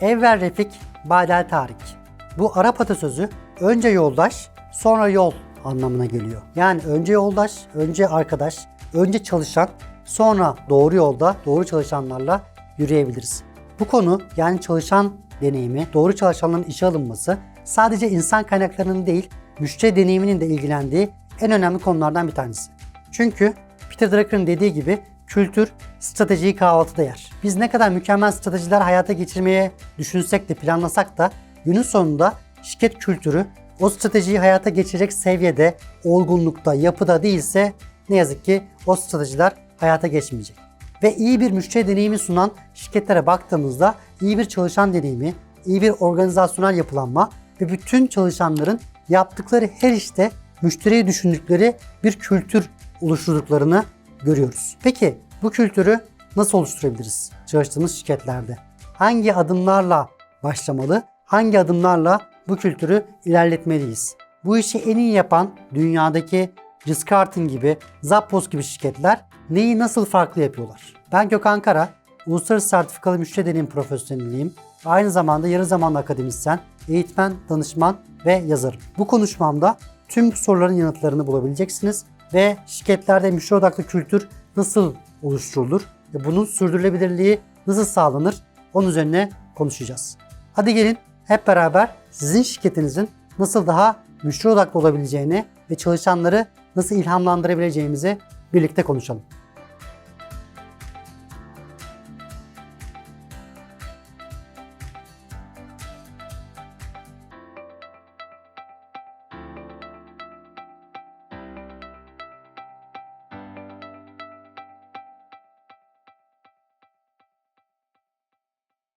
Evvel Refik, Badel Tarik. Bu Arap atasözü önce yoldaş, sonra yol anlamına geliyor. Yani önce yoldaş, önce arkadaş, önce çalışan, sonra doğru yolda doğru çalışanlarla yürüyebiliriz. Bu konu yani çalışan deneyimi, doğru çalışanların işe alınması sadece insan kaynaklarının değil, müşteri deneyiminin de ilgilendiği en önemli konulardan bir tanesi. Çünkü Peter Drucker'ın dediği gibi kültür stratejiyi kahvaltıda yer. Biz ne kadar mükemmel stratejiler hayata geçirmeye düşünsek de planlasak da günün sonunda şirket kültürü o stratejiyi hayata geçirecek seviyede, olgunlukta, yapıda değilse ne yazık ki o stratejiler hayata geçmeyecek. Ve iyi bir müşteri deneyimi sunan şirketlere baktığımızda iyi bir çalışan deneyimi, iyi bir organizasyonel yapılanma ve bütün çalışanların yaptıkları her işte müşteriyi düşündükleri bir kültür oluşturduklarını görüyoruz. Peki bu kültürü nasıl oluşturabiliriz çalıştığımız şirketlerde? Hangi adımlarla başlamalı? Hangi adımlarla bu kültürü ilerletmeliyiz? Bu işi en iyi yapan dünyadaki Ritz-Carlton gibi, Zappos gibi şirketler neyi nasıl farklı yapıyorlar? Ben Gökhan Kara, Uluslararası Sertifikalı Müşteri Deneyim Profesyoneliyim. Aynı zamanda yarı zamanlı akademisyen, eğitmen, danışman ve yazarım. Bu konuşmamda tüm soruların yanıtlarını bulabileceksiniz ve şirketlerde müşteri odaklı kültür nasıl oluşturulur ve bunun sürdürülebilirliği nasıl sağlanır onun üzerine konuşacağız. Hadi gelin hep beraber sizin şirketinizin nasıl daha müşteri odaklı olabileceğini ve çalışanları nasıl ilhamlandırabileceğimizi birlikte konuşalım.